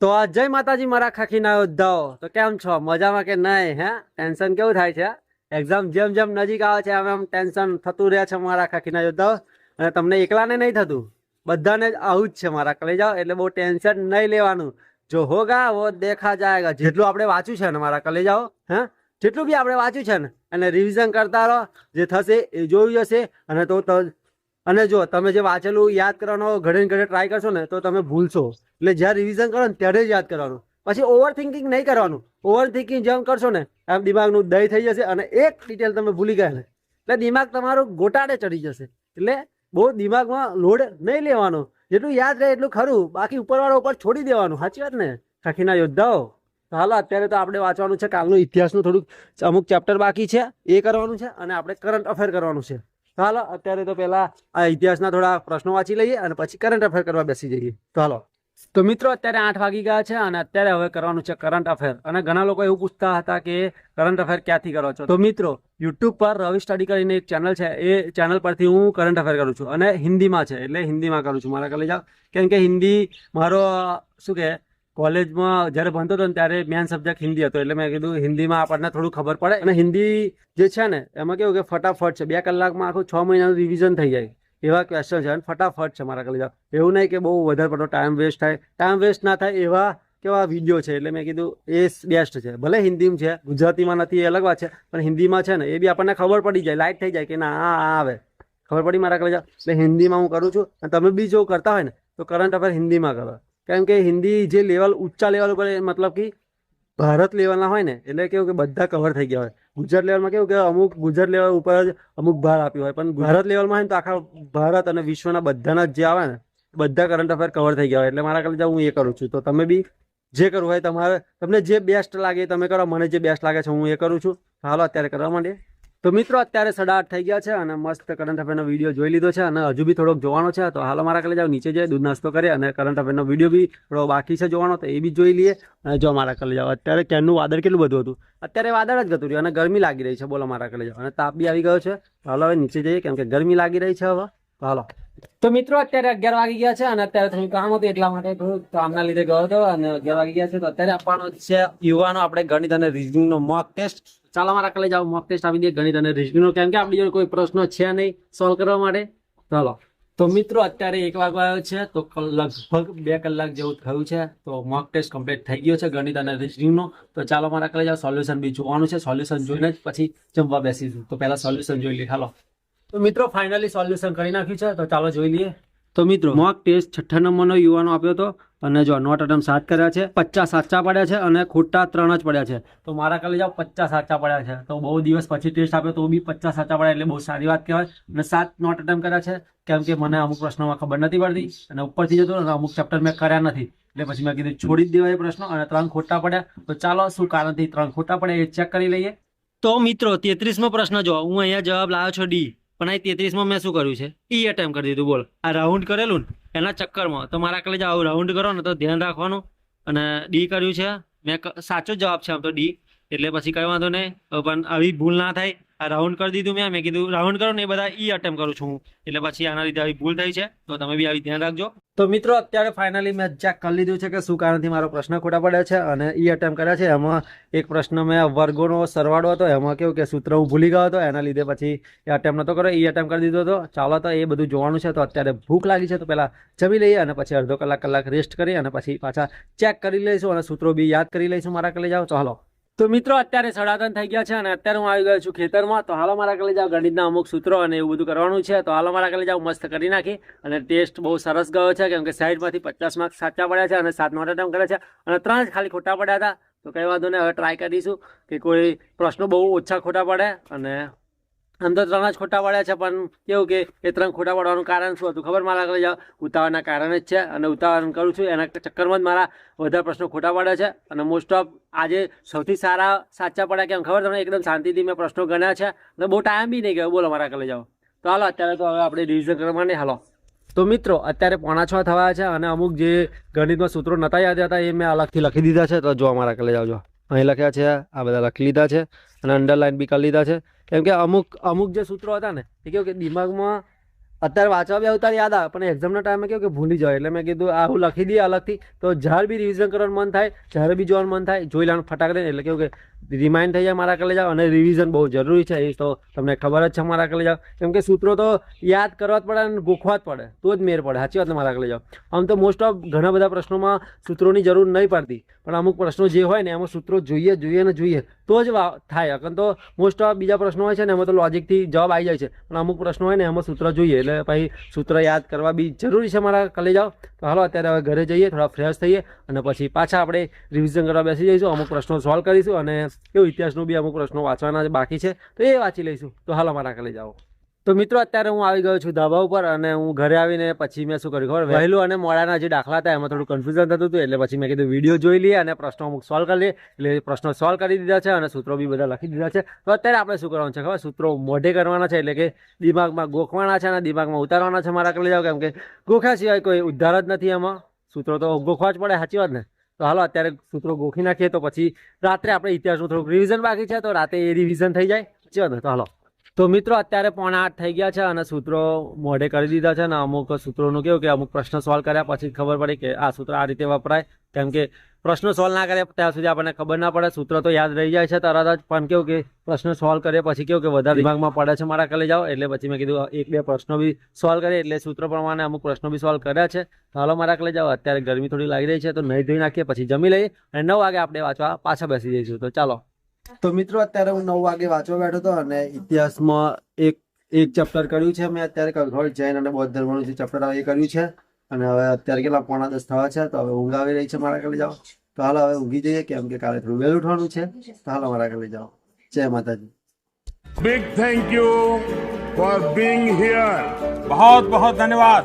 તો જય માતાજી, મારા ખાખીના યોદ્ધાઓ તો કેમ છો? મજામાં કે નહીં, હે? ટેન્શન કેવું થાય છે? એક્ઝામ જેમ જેમ નજીક આવે છે, એમ એમ ટેન્શન થતું રહે છે મારા ખાખીના યોદ્ધાઓ અને તમને એકલાને નહીં થતું. બધાને આવું જ છે મારા કલેજાઓ એટલે બહુ ટેન્શન નહીં લેવાનું. જો હોગા, વો દેખા જાયગા. જેટલું આપણે વાંચ્યું છે ને મારા કલેજાઓ હે? જેટલું બી આપણે વાંચ્યું છે ને અને રિવિઝન કરતા રહો. જે થશે એ જોયું જશે. અને ત- અને જો તમે જે વાંચેલું યાદ કરવાનો ઘડે ઘડે ટ્રાય કરશો ને, તો તમે ભૂલશો. એટલે જ્યારે રિવિઝન કરો ને, ત્યારે જ યાદ કરવાનું. પછી ઓવર થિંકિંગ નહીં કરવાનું. ઓવર થિંકિંગ જેમ કરશો ને આમ દિમાગનું દહીં થઈ જશે અને એક ડિટેલ તમે ભૂલી ગયા ને, એટલે દિમાગ તમારું ગોટાડે ચડી જશે. એટલે બહુ દિમાગમાં લોડ નહીં લેવાનો. જેટલું યાદ રહે એટલું ખરું. બાકી ઉપરવાળો ઉપર છોડી દેવાનું. સાચી વાત ને? ખાખીના યોદ્ધાઓ. હાલો, અત્યારે તો આપણે વાંચવાનું છે. કાલનું ઇતિહાસનું થોડુંક અમુક ચેપ્ટર બાકી છે. એ કરવાનું છે અને આપણે કરંટ અફેર કરવાનું છે. હાલો, અત્યારે તો પહેલા આ ઇતિહાસના થોડા પ્રશ્નો વાંચી લઈએ અને પછી કરંટ અફેર કરવા બેસી જઈએ. તો હાલો. તો મિત્રો, અત્યારે આઠ વાગી ગયા છે અને અત્યારે હવે કરવાનું છે કરંટ અફેર અને ઘણા લોકો એવું પૂછતા હતા કે કરંટ અફેર ક્યાંથી કરો છો? તો મિત્રો યુટ્યુબ પર રવિ સ્ટડી કરીને એક ચેનલ છે. એ ચેનલ પરથી હું કરંટ અફેર કરું છું. અને હિન્દીમાં છે. એટલે હિન્દીમાં કરું છું. મારા કલેજા કેમ કે હિન્દી મારો, શું કે કોલેજમાં જ્યારે ભણતો હતો ને ત્યારે મેન સબ્જેક્ટ હિન્દી હતો. એટલે મેં કીધું હિન્દીમાં આપણને થોડું ખબર પડે. અને હિન્દી જે છે ને, એમાં કેવું કે ફટાફટ છે. બે કલાકમાં આખું છ મહિનાનું રિવિઝન થઈ જાય. એવા ક્વેશ્ચન છે અને ફટાફટ છે મારા કલેજા એવું નહીં કે બહુ વધારે પડતો ટાઈમ વેસ્ટ થાય. ટાઈમ વેસ્ટ ના થાય એવા કેવા વીડિયો છે. એટલે મેં કીધું એ બેસ્ટ છે. ભલે હિન્દીમાં છે, ગુજરાતીમાં નથી, એ અલગ વાત છે. પણ હિન્દીમાં છે ને, એ બી આપણને ખબર પડી જાય. લાઇટ થઈ જાય કે ના, આ આવે. ખબર પડી મારા કલેજા એટલે હિન્દીમાં હું કરું છું. અને તમે બી જો કરતા હોય ને, તો કરંટ અફેર હિન્દીમાં કરો. કેમ કે હિન્દી જે લેવલ, ઊંચા લેવલ ઉપર મતલબ કે ભારત લેવલના હોય ને, એટલે કેવું કે બધા કવર થઈ ગયા હોય. ગુજરાત લેવલમાં કેવું કે અમુક ગુજરાત લેવલ ઉપર જ અમુક ભાર આપ્યો હોય, પણ ભારત લેવલમાં હોય ને તો આખા ભારત અને વિશ્વના બધાના જ આવે ને, બધા કરંટ અફેર કવર થઈ ગયા હોય. એટલે મારા કરતા હું એ કરું છું. તો તમે બી જે કરવું હોય તમારે, તમને જે બેસ્ટ લાગે તમે કરો, મને જે બેસ્ટ લાગે છે હું એ કરું છું. હાલો, અત્યારે કરવા માંડીએ. તો મિત્રો, અત્યારે સાડા થઈ ગયા છે અને મસ્ત કરંટ અફેરનો વીડિયો જોઈ લીધો છે અને હજુ બી થોડોક જોવાનો છે, તો હાલો મારા કલે જાઓ નીચે જઈએ દૂધ નાસ્તો કરીએ અને કરંટ અફેરનો વીડિયો બી થોડો બાકી છે જોવાનો, તો એ બી જોઈ લઈએ. અને જો મારા કલે જાવ અત્યારે ક્યારનું વાદળ કેટલું બધું હતું? અત્યારે વાદળ જ ગતું રહ્યું અને ગરમી લાગી રહી છે. બોલો મારા કલે જાઓ અને તાપ બી આવી ગયો છે. હાલો હવે નીચે જઈએ, કેમ કે ગરમી લાગી રહી છે હવે. હાલો. તો મિત્રો, અત્યારે અગિયાર વાગી ગયા છે અને અત્યારે થોડું કામ હતું એટલા માટે કામના લીધે ગયો હતો અને અગિયાર વાગી ગયા છે. તો અત્યારે આપવાનો છે યુવાનો, આપણે ગણિત અને રિઝનિંગ નો મોક ટેસ્ટ ચાલો મારા કલે જાવ મોક ટેસ્ટ આપી દઈએ ગણિત અને રિઝનિંગ નો કેમ કે આપણી જોડે કોઈ પ્રશ્ન છે નહીં સોલ્વ કરવા માટે. ચાલો. તો મિત્રો, અત્યારે એક વાગવા આવ્યો છે, તો લગભગ બે કલાક જેવું થયું છે. તો મોક ટેસ્ટ કમ્પ્લીટ થઈ ગયો છે ગણિત અને reasoning નો તો ચાલો મારા કલે જાવ સોલ્યુશન બી જોવાનું છે. સોલ્યુશન જોઈને જ પછી જમવા બેસીશું. તો પહેલા સોલ્યુશન જોઈ લઈએ. હાલો. તો મિત્રો ફાઇનલી સોલ્યુશન કરી નાખ્યું છે. તો ચાલો જોઈ લઈએ. તો મિત્રો મોક ટેસ્ટ છઠ્ઠા નંબરનો યુવાનો આપ્યો હતો અને જો નોટ અટમ સાત કર્યા છે પચાસ સાચા પડ્યા છે અને ખોટા ત્રણ જ પડ્યા છે. તો મારા કાલે જાવ પચાસ સાચા પડ્યા છે. તો બહુ દિવસ પછી ટેસ્ટ આપ્યો તો બી પચાસ સાચા પડ્યા એટલે બહુ સારી વાત કહેવાય. અને સાત નોટ અટેમ્પ કર્યા છે. કેમ કે મને અમુક પ્રશ્નોમાં ખબર નથી પડતી અને ઉપરથી જતો અને અમુક ચેપ્ટર મેં કર્યા નથી. એટલે પછી મેં કીધું છોડી જ દેવાય એ પ્રશ્નો અને ત્રણ ખોટા પડ્યા. તો ચાલો શું કારણથી ત્રણ ખોટા પડ્યા એ ચેક કરી લઈએ. તો મિત્રો તેત્રીસમો પ્રશ્ન જો હું અહીંયા જવાબ લાવ્યો છું ડી. પણ આ તેત્રીસમાં મેં શું કર્યું છે? ઈ અટેમ્પ કરી દીધું, બોલ. આ રાઉન્ડ કરેલું ને, એના ચક્કરમાં. તો મારા કલે આવું રાઉન્ડ કરો ને તો ધ્યાન રાખવાનું. અને ડી કર્યું છે. મેં સાચો જવાબ છે આમ તો ડી. એટલે પછી કઈ વાંધો નહીં. પણ આવી ભૂલ ના થાય. આ રાઉન્ડ કરી દીધું મેં. મેં કીધું રાઉન્ડ કરો ને, એ બધા ઈ અટેમ્પ કરું છું એટલે પછી આના લીધે આવી ભૂલ થઈ છે. તો તમે બી આવી ધ્યાન રાખજો. તો મિત્રો, અત્યારે ફાઇનલી મેં ચેક કરી લીધું છે કે શું કારણથી મારો પ્રશ્ન ખોટા પડ્યો છે અને એ અટેમ્પ કર્યા છે. એમાં એક પ્રશ્ન મેં વર્ગોનો સરવાળો હતો. એમાં કેવું કે સૂત્ર હું ભૂલી ગયો હતો. એના લીધે પછી એ અટેમ્પ નતો કર્યો. એ અટેમ્પ કરી દીધો હતો. ચાલો તો એ બધું જોવાનું છે. તો અત્યારે ભૂખ લાગી છે. તો પહેલાં જમી લઈએ અને પછી અડધો કલાક કલાક રેસ્ટ કરી અને પછી પાછા ચેક કરી લઈશું અને સૂત્રો બી યાદ કરી લઈશું. મારા કલે જાઓ ચાલો તો મિત્રો, અત્યારે સડાતન થઈ ગયા છે અને અત્યારે હું આવી ગયો છું ખેતરમાં. તો હાલો, મારા કલે જાઓ. ગણિતના અમુક સૂત્રો અને એવું બધું કરવાનું છે. તો હાલો, મારા કલે જાવ મસ્ત કરી નાખી. અને ટેસ્ટ બહુ સરસ ગયો છે, કેમ કે સાઈડમાંથી પચાસ માર્ક સાચા પડ્યા છે અને સાત માટે અટેમ્પ કર્યા છે. અને ત્રણ જ ખાલી ખોટા પડ્યા હતા. તો કંઈ વાંધો નહીં, હવે ટ્રાય કરીશું કે કોઈ પ્રશ્નો બહુ ઓછા ખોટા પડે અને તો ત્રણ જ ખોટા પડ્યા છે, પણ કેવું કે એ ત્રણ ખોટા પડવાનું કારણ શું હતું? ખબર મારા આગળ ઉતાવળના કારણે જ છે અને ઉતાવળ કરું છું. એના ચક્કરમાં જ મારા બધા પ્રશ્નો ખોટા પડ્યા છે અને મોસ્ટ ઓફ આજે સૌથી સારા સાચા પડ્યા કેમ? ખબર તમને? એકદમ શાંતિથી મેં પ્રશ્નો ગણ્યા છે અને બહુ ટાઈમ બી નહીં ગયો. બોલો મારા કલે જાઓ. તો હાલો, અત્યારે તો હવે આપણે રિવિઝન કરવા માંડીએ. હાલો. તો મિત્રો, અત્યારે પોણા છ થવા છે અને અમુક જે ગણિતમાં સૂત્રો નતા યાદ હતા એ મેં અલગથી લખી દીધા છે. તો જો અમારા કલે જાઓ જો અહીં લખ્યા છે, આ બધા લખી લીધા છે અને અંડરલાઇન બી કરી લીધા છે. કેમ કે અમુક અમુક જે સૂત્રો હતા ને, એ કેવું કે દિમાગમાં અત્યારે વાંચવા બી આવતા યાદ આવે, પણ એક્ઝામના ટાઈમે કેવું કે ભૂલી જાય એટલે મેં કીધું, આ હું લખી દઈએ અલગથી. તો જ્યારે બી રિવિઝન કરવાનું મન થાય, જ્યારે બી જોવાનું મન થાય, જોઈ લેવાનું ફટાકડે એટલે કેવું કે રિમાઇન્ડ થઈ જાય મારા કલે જાઓ અને રિવિઝન બહુ જરૂરી છે, એ તો તમને ખબર જ છે મારા કલે જાઓ. કેમ કે સૂત્રો તો યાદ કરવા જ પડે અને ગોખવા જ પડે, તો જ મેર પડે. સાચી વાત મારા કલે જાઓ? આમ તો મોસ્ટ ઓફ ઘણા બધા પ્રશ્નોમાં સૂત્રોની જરૂર નહીં પડતી, પણ અમુક પ્રશ્નો જે હોય ને, એમાં સૂત્રો જોઈએ જોઈએ ને જોઈએ, તો જ થાય. અકન તો મોસ્ટ ઓફ બીજા પ્રશ્નો હોય છે ને, એમાં તો લોજિકથી જવાબ આવી જાય છે. પણ અમુક પ્રશ્નો હોય ને, એમાં સૂત્ર જોઈએ. એટલે પછી સૂત્ર યાદ કરવા બી જરૂરી છે મારા કલે જાઓ. તો હાલો, અત્યારે હવે ઘરે જઈએ, થોડા ફ્રેશ થઈએ અને પછી પાછા આપણે રિવિઝન કરવા બેસી જઈશું, અમુક પ્રશ્નો સોલ્વ કરીશું અને કેવું, ઇતિહાસનું બી અમુક પ્રશ્નો વાંચવાના બાકી છે. તો એ વાંચી લઈશું. તો હાલો, મારા કલે જાઓ. તો મિત્રો, અત્યારે હું આવી ગયો છું ધાબા ઉપર અને હું ઘરે આવીને પછી મેં શું કર્યું ખબર? વહેલું અને મોડાના જે દાખલા હતા, એમાં થોડું કન્ફ્યુઝન થતું હતું, એટલે પછી મેં કીધું વીડિયો જોઈ લઈએ અને પ્રશ્નો અમુક સોલ્વ કરી લઈએ. એટલે પ્રશ્નો સોલ્વ કરી દીધા છે અને સૂત્રો બી બધા લખી દીધા છે. તો અત્યારે આપણે શું કરવાનું છે ખબર? સૂત્રો મોઢે કરવાના છે, એટલે કે દિમાગમાં ગોખવાના છે અને દિમાગમાં ઉતારવાના છે મારા કરી જાવ કેમ કે ગોખ્યા સિવાય કોઈ ઉદ્ધાર જ નથી એમાં સૂત્રો તો ગોખવા જ પડે, સાચી વાત ને? તો હાલો, અત્યારે સૂત્રો ગોખી નાખીએ તો પછી રાત્રે આપણે ઇતિહાસનું થોડુંક રિવિઝન બાકી છે, તો રાતે એ રિવિઝન થઈ જાય. ને? તો હાલો. તો મિત્રો, અત્યારે પોણા આઠ થઈ ગયા છે અને સૂત્રો મોઢે કરી દીધા છે અને અમુક સૂત્રોનું કેવું કે અમુક પ્રશ્ન સોલ્વ કર્યા, પછી ખબર પડી કે આ સૂત્ર આ રીતે વપરાય. કેમ કે પ્રશ્ન સોલ્વ ના કરે ત્યાં સુધી આપણને ખબર ના પડે. સૂત્ર તો યાદ રહી જાય છે તરત જ, પણ કેવું કે પ્રશ્ન સોલ્વ કરીએ, પછી કેવું કે વધારે દિમાગમાં પડે છે મારા કલે જાઓ. એટલે પછી મેં કીધું, એક, બે પ્રશ્નો બી સોલ્વ કરીએ, એટલે સૂત્ર પ્રમાણે અમુક પ્રશ્નો બી સોલ્વ કર્યા છે. હાલો મારા કલે જાઓ, અત્યારે ગરમી થોડી લાગી રહી છે, તો નહીં ધોઈ નાખીએ, પછી જમી લઈએ અને નવ વાગે આપણે વાંચવા પાછા બેસી જઈશું. તો ચાલો. તો મિત્રો અત્યારે હું નવ વાગે વાંચવા બેઠો હતો અને ઇતિહાસમાં એક એક ચેપ્ટર કર્યું છે. મેં અત્યારે કઘોળ જૈન અને બૌદ્ધ ધર્મનું જે ચેપ્ટર એ કર્યું છે. અને હવે અત્યારે કેટલા? પોણા દસ થવા છે. તો હવે ઊંઘ આવી રહી છે મારા ઘરે જાઓ. તો હાલ હવે ઊંઘી જઈએ. કેમ કે કાલે થોડું વહેલું ઉઠવાનું છે. તો હાલ મારા ઘરે જાઓ. જય Mataji. Big thank you for being here બહુ બહુ ધન્યવાદ